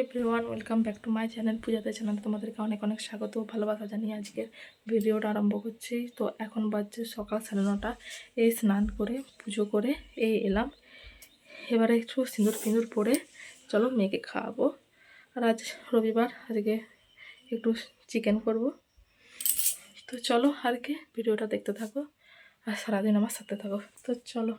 Everyone welcome back to my channel পূজাতে channel তোমাদেরকে অনেক অনেক স্বাগত ও ভালোবাসা জানিয়ে আজকের ভিডিওটা আরম্ভ করছি। তো এখন বাজছে সকাল সাড়ে নটা, এই স্নান করে, পুজো করে এই এলাম। এবারে একটু সিঁদুর ফিঁদুর পরে চলো মেয়েকে খাওয়াবো। আর আজ রবিবার, আজকে একটু চিকেন করব। তো চলো আর কি ভিডিওটা দেখতে থাকো আর সারাদিন আমার সাথে থাকো। তো চলো।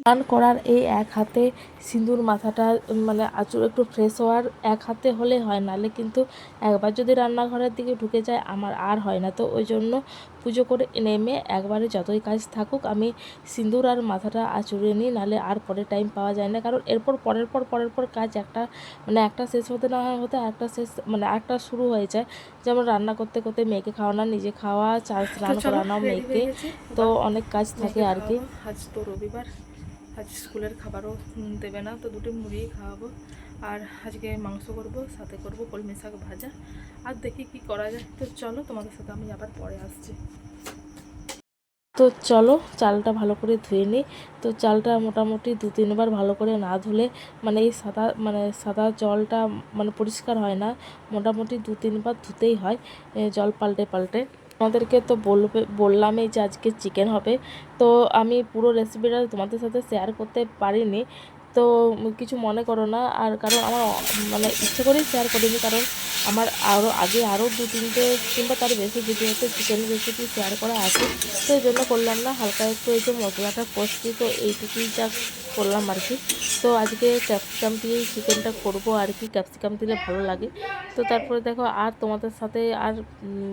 স্নান করার এই এক হাতে সিঁদুর মাথাটা মানে আচুর একটু ফ্রেশ হওয়ার এক হাতে হলে হয় নাহলে কিন্তু একবার যদি রান্নাঘরের দিকে ঢুকে যায় আমার আর হয় না। তো ওই জন্য পুজো করে নেমে একবারে যতই কাজ থাকুক আমি সিঁদুর আর মাথাটা আচুরে নিই নাহলে আর পরে টাইম পাওয়া যায় না। কারণ এরপর পরের পর পরের পর কাজ একটা মানে একটা শেষ হতে না হতে একটা শেষ মানে একটা শুরু হয়ে যায়। যেমন রান্না করতে করতে মেয়েকে খাওয়ানো নিজে খাওয়া চা স্নান করানো মেয়েকে। তো অনেক কাজ থাকে আর কি। আজ তো রবিবার। আজ স্কুলের খাবারও দেবে না, তো দুটো মুড়িই খাওয়াবো। আর আজকে মাংস করব, সাথে করব কলমি শাক ভাজা। আর দেখি কি করা যায়। তো চলো, তোমাদের সাথে আমি আবার পরে আসছি। তো চলো, চালটা ভালো করে ধুয়ে নিই। তো চালটা মোটামুটি দু তিনবার ভালো করে না ধুলে মানে এই সাদা মানে সাদা জলটা মানে পরিষ্কার হয় না। মোটামুটি দু তিনবার ধুতেই হয় জল পাল্টে পাল্টে। আমাদেরকে তো বলবে, বললামই যে আজকে চিকেন হবে। তো আমি পুরো রেসিপিটা তোমাদের সাথে শেয়ার করতে পারিনি। তো কিছু মনে করো না, আর কারণ আমার মানে ইচ্ছে করেই শেয়ার করিনি, কারণ আমার আরও আগে আরও দু তিনটে কিংবা তার বেশি ভিডিওতে চিকেন রেসিপি শেয়ার করা আছে। তো এই জন্য করলাম না, হালকা একটু এই যে মশলাটা কষছি, তো এইটুকুই যা করলাম আর কি। তো আজকে ক্যাপসিকাম দিয়েই চিকেনটা করব আর কি ক্যাপসিকাম দিলে ভালো লাগে। তো তারপরে দেখো, আর তোমাদের সাথে আর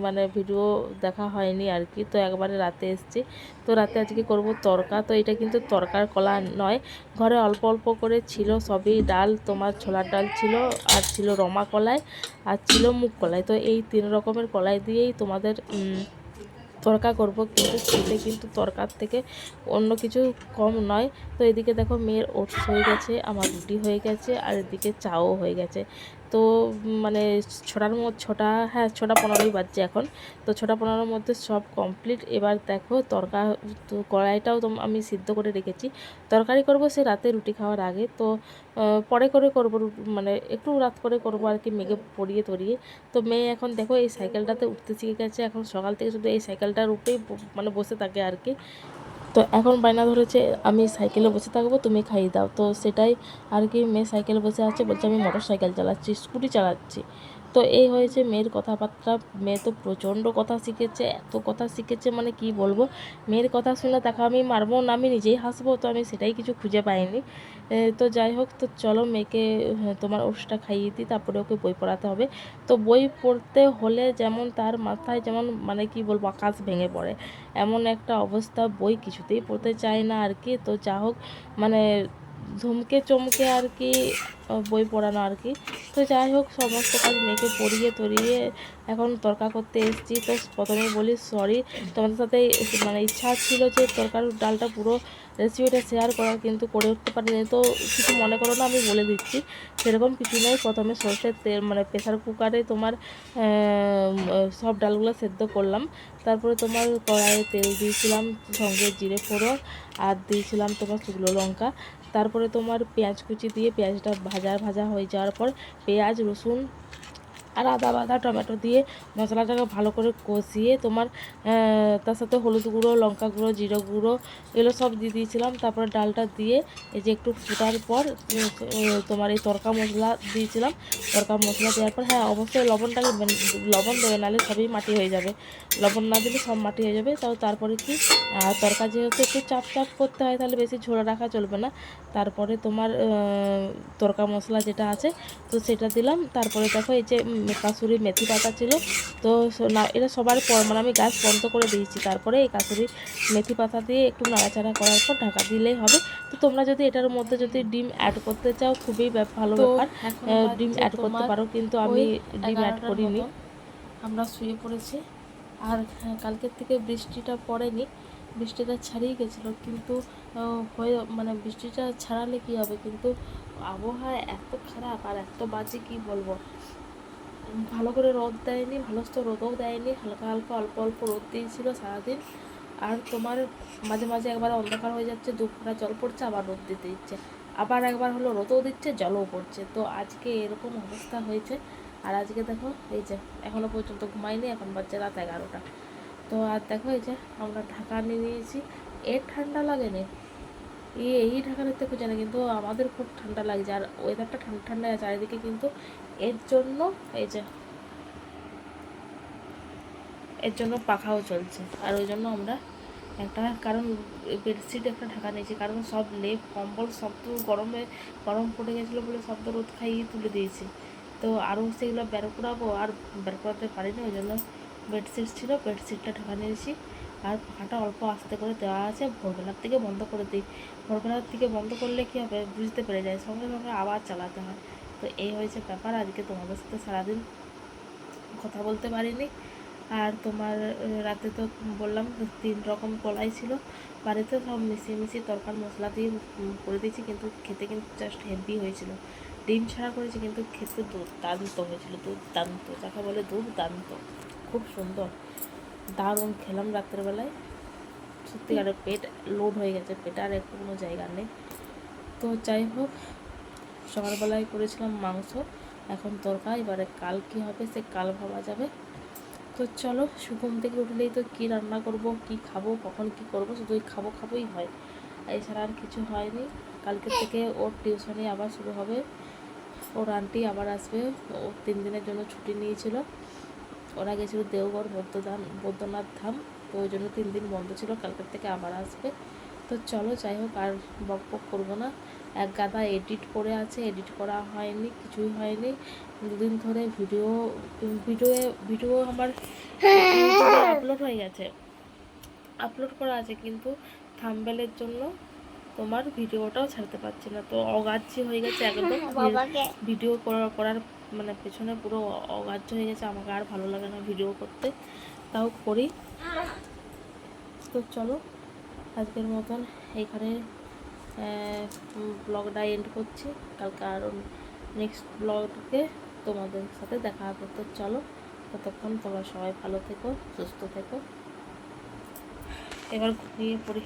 মানে ভিডিও দেখা হয়নি আর কি। তো একবারে রাতে এসছি। তো রাতে আজকে করব তরকা। তো এটা কিন্তু তরকার কলা নয়। ঘরে অল্প অল্প করে ছিল সবই ডাল, তোমার ছোলার ডাল ছিল, আর ছিল রমা কলাই, আর ছিল মুগ কলাই। তো এই তিন রকমের কলাই দিয়েই তোমাদের তরকা করব, কিন্তু খেতে কিন্তু তরকার থেকে অন্য কিছু কম নয়। তো এদিকে দেখো মেয়ের ওটস হয়ে গেছে, আমার রুটি হয়ে গেছে, আর এদিকে চাও হয়ে গেছে। তো মানে ছটার মধ্যে ছটা হ্যাঁ ছটা পনেরোই বাজছে এখন। তো ছটা পনেরোর মধ্যে সব কমপ্লিট এবার দেখো, তরকা, তো কড়াইটাও তো আমি সিদ্ধ করে রেখেছি। তরকারি করব সে রাতে রুটি খাওয়ার আগে। তো পরে করে করব মানে একটু রাত করে করব আর কি, মেঘে পড়িয়ে তরিয়ে তো মেয়ে এখন দেখো, এই সাইকেলটাতে উঠতে শিখে গেছে। এখন সকাল থেকে শুধু এই সাইকেলটার উপরেই মানে বসে থাকে আর কি। তো এখন বায়না ধরেছে, আমি সাইকেলে বসে থাকব, তুমি খাইয়ে দাও। তো সেটাই আর কি, মেয়ে সাইকেলে বসে আছে, বলছে আমি মোটর সাইকেল চালাচ্ছি, স্কুটি চালাচ্ছি। তো এই হয়েছে মেয়ের কথাবার্তা। মেয়ে তো প্রচণ্ড কথা শিখেছে এত কথা শিখেছে মানে কি বলব? মেয়ের কথা শুনে তাকে আমি মারবো না আমি নিজেই হাসবো তো আমি সেটাই কিছু খুঁজে পাইনি। তো যাই হোক তো চলো মেয়েকে হ্যাঁ, তোমার ওষুধটা খাইয়ে দিই তারপরে ওকে বই পড়াতে হবে। তো বই পড়তে হলে যেমন তার মাথায় যেমন মানে কি বলব আকাশ ভেঙে পড়ে। এমন একটা অবস্থা বই কিছুতেই পড়তে চায় না আর কি। তো যা হোক মানে ধুমকে চমকে আর কি বই পড়ানো আর কি। তো যাই হোক, সমস্ত কাজ মেয়েকে পড়িয়ে তরিয়ে এখন তরকা করতে এসেছি। তো প্রথমে বলি সরি তোমাদের সাথে মানে ইচ্ছা ছিল যে তরকার ডালটা পুরো রেসিপিটা শেয়ার করার, কিন্তু করে উঠতে পারিনি। তো কিছু মনে করো না, আমি বলে দিচ্ছি। সেরকম কিছু নয় প্রথমে সর্ষের তেল মানে প্রেশার কুকারে তোমার সব ডালগুলো সেদ্ধ করলাম। তারপরে তোমার কড়াইয়ে তেল দিয়েছিলাম, সঙ্গে জিরে ফোড়ন, আর দিয়েছিলাম তোমার শুকনো লঙ্কা। তারপরে তোমার পেঁয়াজ কুচি দিয়ে পেঁয়াজটা ভাজা ভাজা হয়ে যাওয়ার পর পেঁয়াজ রসুন আর আদা বাদা টমেটো দিয়ে মশলাটাকে ভালো করে কষিয়ে তোমার তার সাথে হলুদ গুঁড়ো, লঙ্কা গুঁড়ো, জিরে গুঁড়ো, এগুলো সব দিয়ে দিয়েছিলাম। তারপরে ডালটা দিয়ে এই যে একটু ফুটার পর তোমার এই তরকা মশলা দিয়েছিলাম। তরকা মশলা দেওয়ার পর হ্যাঁ অবশ্যই লবণটাকে লবণ দেবে নাহলে সবই মাটি হয়ে যাবে। লবণ না দিলে সব মাটি হয়ে যাবে। তাও তারপরে কি তরকা যেহেতু একটু চাপ চাপ করতে হয়, তাহলে বেশি ঝোড়া রাখা চলবে না। তারপরে তোমার তরকা মশলা যেটা আছে, তো সেটা দিলাম। তারপরে দেখো এই যে কাসুরি মেথি পাতা ছিল। তো না এটা সবার পর মানে আমি গ্যাস বন্ধ করে দিয়েছি। তারপরে এই কাসুরি মেথি পাতা দিয়ে একটু নাড়াচাড়া করার পর ঢাকা দিলেই হবে। তো তোমরা যদি এটার মধ্যে যদি ডিম অ্যাড করতে চাও খুবই ভালো ব্যাপার। ডিম অ্যাড করতে পারো কিন্তু আমি ডিম অ্যাড 11টার করিনি। আমরা শুয়ে পড়েছি। আর হ্যাঁ, কালকের থেকে বৃষ্টিটা পড়েনি। বৃষ্টিটা ছাড়িয়ে গেছিল কিন্তু হয়ে মানে বৃষ্টিটা ছাড়ালে কি হবে? কিন্তু আবহাওয়া এত খারাপ আর এত বাজে কি বলব? ভালো করে রোদ দেয়নি, ভালো তো রোদও দেয়নি, হালকা হালকা অল্প অল্প রোদ দিয়েছিল সারাদিন। আর তোমার মাঝে মাঝে একবার অন্ধকার হয়ে যাচ্ছে দুপুরা জল পড়ছে, আবার রোদ দিতে ইচ্ছে। আবার একবার হলো রোদও দিচ্ছে, জলও পড়ছে। তো আজকে এরকম অবস্থা হয়েছে। আর আজকে দেখো, এই যে এখনও পর্যন্ত ঘুমাইনি, এখন বাজছে রাত এগারোটা। তো আর দেখো, এই যে আমরা ঢাকা নিয়ে নিয়েছি। এর ঠান্ডা লাগেনি। এই এই ঢাকা নিতে খুঁজে না, কিন্তু আমাদের খুব ঠান্ডা লাগছে। আর ওয়েদারটা ঠান্ডা ঠান্ডা চারিদিকে কিন্তু এর জন্য এই যে, এর জন্য পাখাও চলছে। আর ওই জন্য আমরা একটা, কারণ বেডশিট একটা ঢাকা নিয়েছি, কারণ সব লেপ, কম্বল সব তো গরমে, গরম পড়ে গেছিল বলে সব তো রোদ খাইয়ে তুলে দিয়েছি। তো আরও সেগুলো বের করাবো, আর বের করাতে পারিনি, ওই জন্য বেডশিট ছিল, বেডশিটটা ঢাকা নিয়েছি। আর পাখাটা অল্প আস্তে করে দেওয়া আছে, ভোরবেলার থেকে বন্ধ করে দিই। ভোরবেলার থেকে বন্ধ করলে কী হবে, বুঝতে পেরে যায় সঙ্গে সঙ্গে আবার চালাতে হয়। তো এই হয়েছে ব্যাপার। আজকে তোমাদের সাথে সারাদিন কথা বলতে পারিনি। আর তোমার রাতে তো বললাম তিন রকম কলাই ছিল। বাড়িতে সব মিশিয়ে মিশিয়ে তরকার মশলা দিয়ে করে দিয়েছি, কিন্তু খেতে কিন্তু জাস্ট হেভি হয়েছিল। ডিম ছাড়া করেছি, কিন্তু খেতে দুর্দান্ত হয়েছিল, দুর্দান্ত। যাকে বলে দুর্দান্ত। খুব সুন্দর। দারুণ খেলাম রাত্রেবেলায় সত্যিকারের পেট লোড হয়ে গেছে, পেটে আর একটু কোনো জায়গা নেই। তো যাই হোক সকালবেলায় করেছিলাম মাংস, এখন তরকা এবারে কাল কী হবে সে কাল ভাবা যাবে। তো চলো সুগম থেকে উঠলেই তো কী রান্না করব, কি খাব, কখন কি করব শুধু ওই খাব খাবোই হয়। এছাড়া আর কিছু হয়নি। কালকে থেকে ওর টিউশনি আবার শুরু হবে। ওর আন্টি আবার আসবে। ও তিন দিনের জন্য ছুটি নিয়েছিল। ওরা গেছিল দেওগড় বৌদ্ধধাম, বৌদ্ধনাথ ধাম। তো ওই জন্য তিন দিন বন্ধ ছিল। কালকের থেকে আবার আসবে। তো চলো, যাই হোক, আর বক বক করব না। এক গাদা এডিট করে আছে এডিট করা হয়নি কিছুই হয়নি। দুদিন ধরে ভিডিও ভিডিও ভিডিও আমার আপলোড হয়ে গেছে। আপলোড করা আছে কিন্তু থাম্বেলের জন্য তোমার ভিডিওটাও ছাড়তে পারছি না। তো অগাচ্ছি হয়ে গেছে একদম। ভিডিও করার করার মানে পেছনে পুরো অগ্রাহ্য হয়ে গেছে। আমাকে আর ভালো লাগে না ভিডিও করতে। তাও করি। তো চলো আজকের মতন এইখানে ব্লগটা এন্ড করছি। কালকে আরও নেক্সট ব্লগে তোমাদের সাথে দেখা করতে চলো, ততক্ষণ তোমরা সবাই ভালো থেকো, সুস্থ থেকো। এবার ঘুমিয়ে পড়ি।